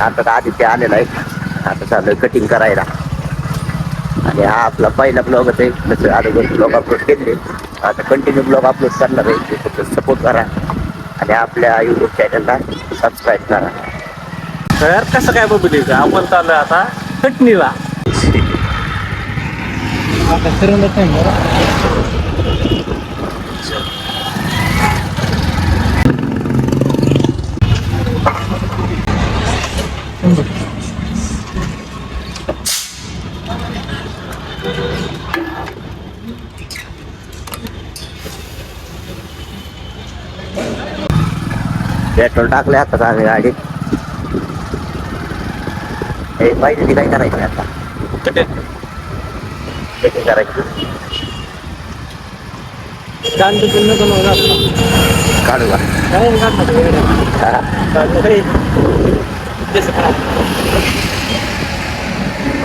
आता आदित्य आलेला आहे. आता चालू कटिंग करायला. आणि हा आपला पहिला ब्लॉग आहे जसं अगोदर ब्लॉग अपलोड केले. आता कंटिन्यू ब्लॉग अपलोड करणार आहे. फक्त सपोर्ट करा. आणि आपल्या युट्यूब चॅनलला सबस्क्राईब करा. तर कसं काय बघू आपण चाललोय आता चटणीला आता पेट्रोल टाकले आता आम्ही गाडीत हे पाहिजे ती काय करायची आता कटिंग करायची घालू. काढू का. हा.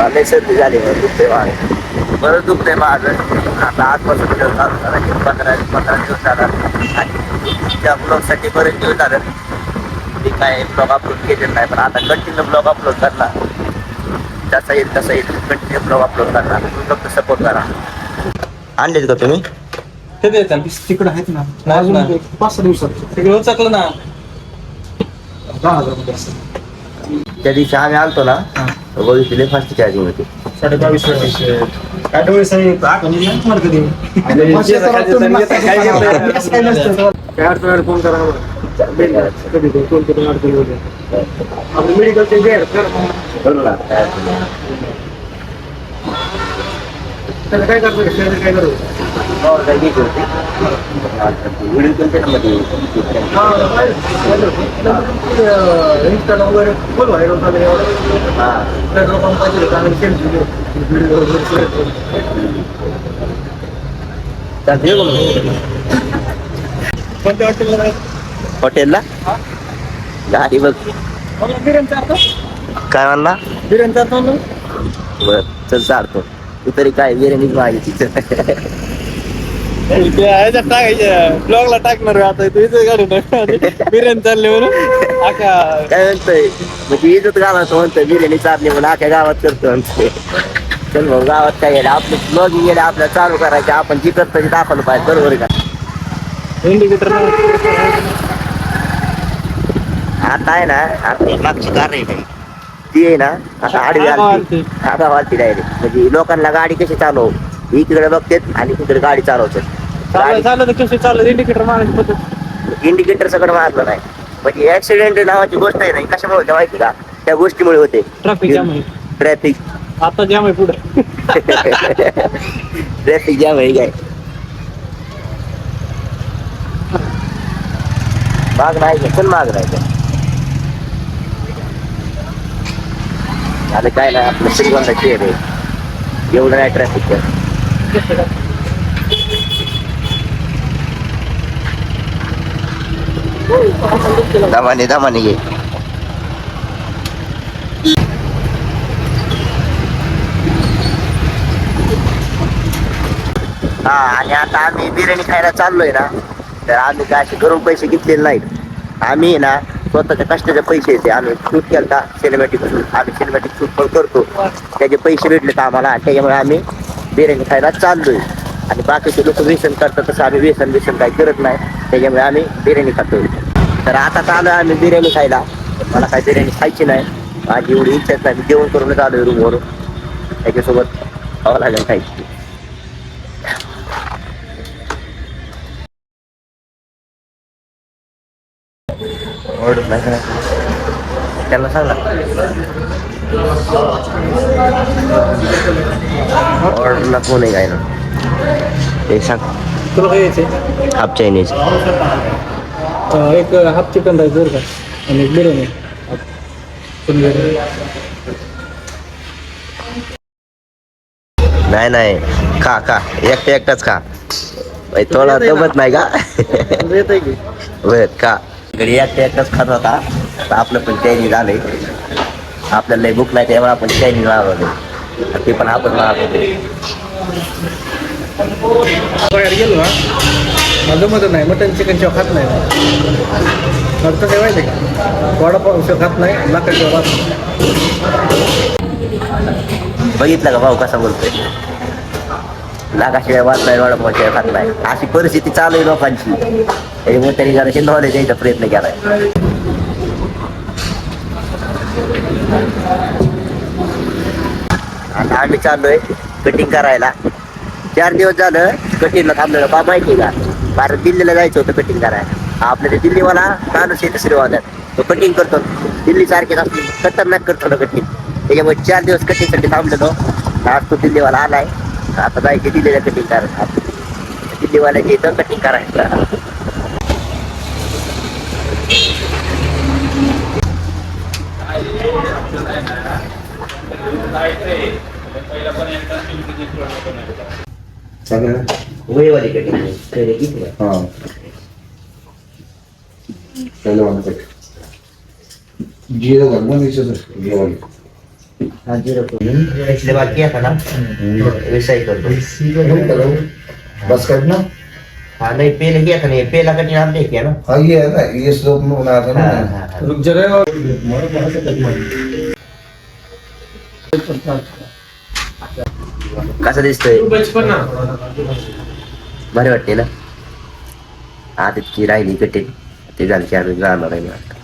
मला सर्दी झाली बरं दुखते माझं बरं दुखते माझं आता आजपासून दिवस चालू करायचे पंधरा पंधरा दिवस झाला. आणि त्या ब्लॉगसाठी बरेच दिवस झालं. मी काय ब्लॉग अपलोड केलेलं नाही पण आता कंटिन्यू ब्लॉग अपलोड करणार. जसा येईल तसा येईल. कंटिन्यू ब्लॉग अपलोड करणार. तुम्ही फक्त सपोर्ट करा. आणलेत का तुम्ही? येतात तिकडे आहेत ना. अजून. एक पाच सहा दिवसात. तिकडे उचकलं ना. दहा हजारमध्ये असं. त्या दिवशी आम्ही आलतो ना. बघितले फास्ट चार्जिंग होती साडे बावीस काय डोळे साहेब आठवणी नाही तुम्हाला कधी आणि मस्त जे करा तुम्ही, मस्त काय करा. घेतलंय? असं काही नसतं. काय अडचण आली फोन करा मला. कधी ते फोन करून अडचण होते आपलं मेडिकलचे जे आहेत, करा. बरोबर ना काय अडचण नाही. त्याला काय करतो शेअर काय करतो हो, काय घ्यायची इंस्टाला वगैरे फुल व्हायरल झालं एवढं हा व्हिडिओ वगैरे येऊ कोणत्या हॉटेलला? हॉटेलला गाडी बघ. बिर्याणी चालतो काय म्हणला? बिर्याणी चालतो बर चल चालतो. तू तरी काय बिर्याणीच मागितली. चल. ते ह्याच्यात टाकायचं ब्लॉगला टाकणार आता. तू इथे बिर्याणी चालले म्हणून. आका काय म्हणतोय? म्हणजे इज्जत घालायचं म्हणतोय. बिर्याणी चालली म्हणून अख्या गावात करतो म्हणतोय चल भाऊ गावात काय गेलं? आपलं ब्लॉगिंग गेलं आपल्याला चालू करायचे. आपण जी करतो ते दाखवलं पाहिजे. बरोबर का? इंडिकेटर आता आहे ना आपली मागची कार आहे ती आहे ना आता आडवी आगाव आलती. आलती. आगाव आलती डायरेक्ट म्हणजे लोकांना गाडी कशी चालव इकडे बघतात आणि तिकडे गाडी चालवतात. चालू कसं इंडिकेटर मारायची पद्धत. इंडिकेटर सगळं मारलं नाही. म्हणजे ऍक्सिडेंट नावाची गोष्ट आहे नाही कशामुळे होते माहिती का? त्या गोष्टीमुळे होते. ट्रॅफिक जाम आहे. ट्रॅफिक आता जाम आहे पुढे. ट्रॅफिक जाम आहे काय? माग नाही का चल माग नाही का आता काय नाही आपलं श्रीगोंदा शहर आहे. एवढं नाही ट्रॅफिक दामाने दामाने घे. हा आणि आता आम्ही बिर्याणी खायला चाललोय ना तर आम्ही काय असे घरून पैसे घेतलेले नाहीत. आम्ही ना स्वतःच्या कष्टाचे पैसे येते. आम्ही शूट केलता सिनेमॅटिक शूट. आम्ही सिनेमॅटिक शूट पण करतो. त्याचे पैसे भेटले तर आम्हाला. त्याच्यामुळे आम्ही बिर्याणी खायला चाललोय. आणि बाकीचे लोक व्यसन करतात तसं आम्ही व्यसन व्यसन काही करत नाही. त्याच्यामुळे आम्ही बिर्याणी खातो तर आता चालू आम्ही बिर्याणी खायला मला काही बिर्याणी खायची नाही माझी एवढी इच्छाच नाही मी जेवण करूनच आलोय रूमवरून त्याच्यासोबत खावं लागेल खायची ओरडत नाही का? त्यांना सांग ना ऑर्डरला कोण आहे काय ना ते सांग तुला काय यायचंय हाफ चायनीज अं, एक हाफ चिकन राईस बरं का? आणि एक बिर्याणी. नाही नाही. खा खा. एकटा एकटाच खा. बाई, थोडा दमत नाही का? येत की. बर का घरी एकटा एकटाच खात होता. आता आपलं पण चायनीज झालंय. आपल्याला लय भूक नाही त्यामुळे आपण चायनीज मागवले ते पण आपण मागवले बाहेर गेलो ना जमत नाही मटन चिकन शिवाय खात नाही. मला कसं आहे माहिती आहे का? वडापाव शिवाय खात नाही लाकड शिवाय खात बघितलं का भाऊ कसा बोलतोय? लागाशिवाय वाद नाही वडापावशिवाय खात नाही. अशी परिस्थिती चालू आहे लोकांची. त्याच्यामुळे त्यांनी जरा नॉलेज द्यायचा प्रयत्न केलाय. आता आम्ही चाललोय कटिंग करायला. चार दिवस झालं कटिंगला थांबलेलं. बा माहिती का? भारत दिल्लीला जायचं होतं कटिंग करायला. आपल्या ते दिल्लीवाला माणूस येते श्रीवादात तो कटिंग करतो. दिल्ली सारखेच असली खतरनाक करतो ना कटिंग त्याच्यामुळे चार दिवस कटिंगसाठी थांबलेलो. आज तो दिल्लीवाला आलाय. आता जायचे दिल्लीला कटिंग करायला. दिल्लीवाल्याचे इथं कटिंग करायचं वयवाली कटिंग किती आहे? हाँ पहले वाला कट जीरो करना नीचे से ये वाली हाँ, जीरो करून. पिछले बार किया था ना वैसा ही कर दो नहीं करो बस करना हाँ नहीं पेल किया था नहीं पेला कटिंग आपने किया ना हाँ ये है ना ये स्लोप में बनाया था हाँ, ना हाँ, हाँ. रुक जरा कसं दिसतोय? भारी वाटते ना. हा तितकी राहिली कटिंग ते झाली की आम्ही जाणार आहे आता.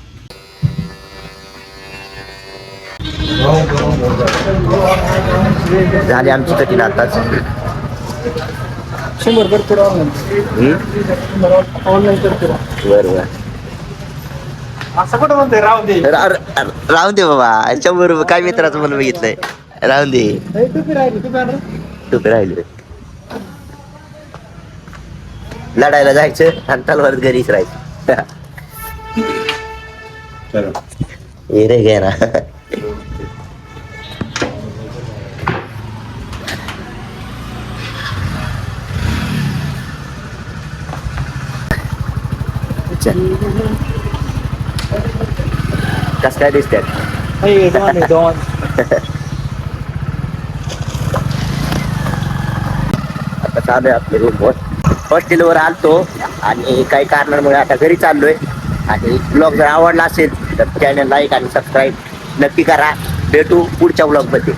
झाली आमची कठीण आताच. शंभर कर पुढं हम्म? ऑनलाईन कर पुढं. बरं बरं. असं कुठं म्हणते राव दे. राहून दे बाबा. शंभर रुपये काय मित्राचं मला बघितलंय? राहून दे. टोपे राहिले. लढायला जायचं आणि तलवार घरीच राहायचं चलो. हे रे घे ना कस काय दिसतात हे दोन आहे, दोन आता आलोय आपल्या रूमवर हॉस्टेलवर आलतो आणि काही कारणांमुळे आता घरी चाललोय. आणि ब्लॉग जर आवडला असेल तर चॅनल लाईक आणि सबस्क्राईब नक्की करा. भेटू पुढच्या ब्लॉगमध्ये